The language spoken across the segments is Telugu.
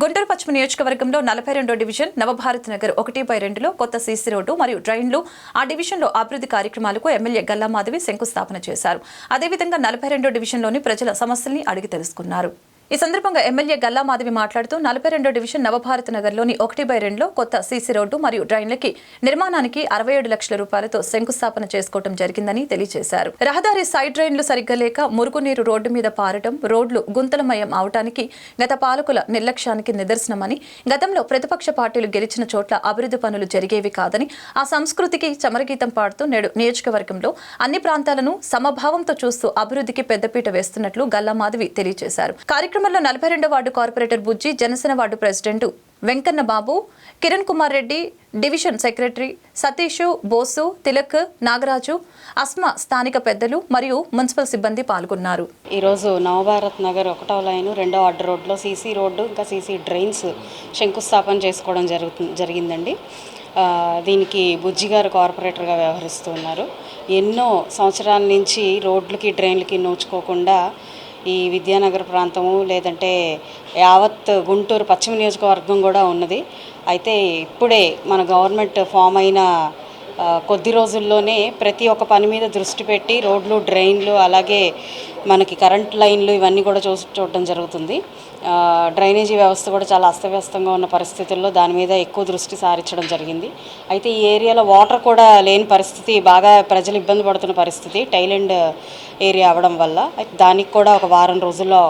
గుంటూరు పశ్చిమ నియోజకవర్గంలో నలభై రెండో డివిజన్ నవభారత్ నగర్ ఒకటి బై రెండులో కొత్త సీసీ రోడ్డు మరియు డ్రైన్లు ఆ డివిజన్లో అభివృద్ధి కార్యక్రమాలకు ఎమ్మెల్యే గల్లా మాధవి శంకుస్థాపన చేశారు. అదేవిధంగా నలభై రెండో డివిజన్లోని ప్రజల సమస్యల్ని అడిగి తెలుసుకున్నారు. ఈ సందర్భంగా ఎమ్మెల్యే గల్లా మాధవి మాట్లాడుతూ నలభై రెండో డివిజన్ నవభారత్ నగర్లోని ఒకటి బై రెండులో కొత్త సీసీ రోడ్డు మరియు డ్రైన్లకి నిర్మాణానికి అరవై ఏడు లక్షల రూపాయలతో శంకుస్థాపన చేసుకోవడం జరిగిందని తెలియజేశారు. రహదారి సైడ్ డ్రైన్లు సరిగ్గా లేక మురుగునీరు రోడ్డు మీద పారడం రోడ్లు గుంతలమయం అవటానికి గత పాలకుల నిర్లక్ష్యానికి నిదర్శనమని గతంలో ప్రతిపక్ష పార్టీలు గెలిచిన చోట్ల అభివృద్ధి పనులు జరిగేవి కాదని ఆ సంస్కృతికి చమరగీతం పాడుతూ నేడు నియోజకవర్గంలో అన్ని ప్రాంతాలను సమభావంతో చూస్తూ అభివృద్ధికి పెద్దపీట వేస్తున్నట్లు గల్లా మాధవి తెలియజేశారు. కార్యక్రమంలో నలభై రెండో ward corporator Bujji Janasena ward president Venkanna Babu Kiran Kumar Reddy division secretary Satish Bosu Tilak Nagaraju Asma స్థానిక పెద్దలు మరియు మున్సిపల్ సిబ్బంది పాల్గొన్నారు. ఈరోజు నవభారత్ నగర్ ఒకటవ లైన్ రెండో ఆర్డర్ రోడ్లో సీసీ రోడ్డు ఇంకా సీసీ డ్రైన్స్ శంకుస్థాపన చేసుకోవడం జరుగు జరిగిందండి. దీనికి బుజ్జి గారు కార్పొరేటర్గా వ్యవహరిస్తున్నారు ఎన్నో సంవత్సరాల నుంచి రోడ్లకి డ్రైన్లకి నోచుకోకుండా ఈ విద్యానగర్ ప్రాంతము లేదంటే యావత్ గుంటూరు పశ్చిమ నియోజకవర్గం కూడా ఉన్నది. అయితే ఇప్పుడే మన గవర్నమెంట్ ఫామ్ అయిన కొద్ది రోజుల్లోనే ప్రతి ఒక్క పని మీద దృష్టి పెట్టి రోడ్లు డ్రైన్లు అలాగే మనకి కరెంట్ లైన్లు ఇవన్నీ కూడా చూ చూడటం జరుగుతుంది. డ్రైనేజీ వ్యవస్థ కూడా చాలా అస్తవ్యస్తంగా ఉన్న పరిస్థితుల్లో దాని మీద ఎక్కువ దృష్టి సారించడం జరిగింది. అయితే ఈ ఏరియాలో వాటర్ కూడా లేని పరిస్థితి బాగా ప్రజలు ఇబ్బంది పడుతున్న పరిస్థితి టైలెండ్ ఏరియా అవ్వడం వల్ల. దానికి కూడా ఒక వారం రోజుల్లో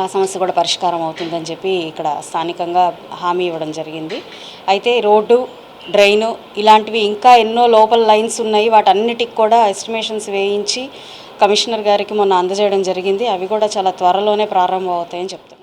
ఆ సమస్య కూడా పరిష్కారం అవుతుందని చెప్పి ఇక్కడ స్థానికంగా హామీ ఇవ్వడం జరిగింది. అయితే రోడ్డు డ్రైను ఇలాంటివి ఇంకా ఎన్నో లోపల లైన్స్ ఉన్నాయి. వాటన్నిటికి కూడా ఎస్టిమేషన్స్ వేయించి కమిషనర్ గారికి మొన్న అందజేయడం జరిగింది. అవి కూడా చాలా త్వరలోనే ప్రారంభం అవుతాయని చెప్తారు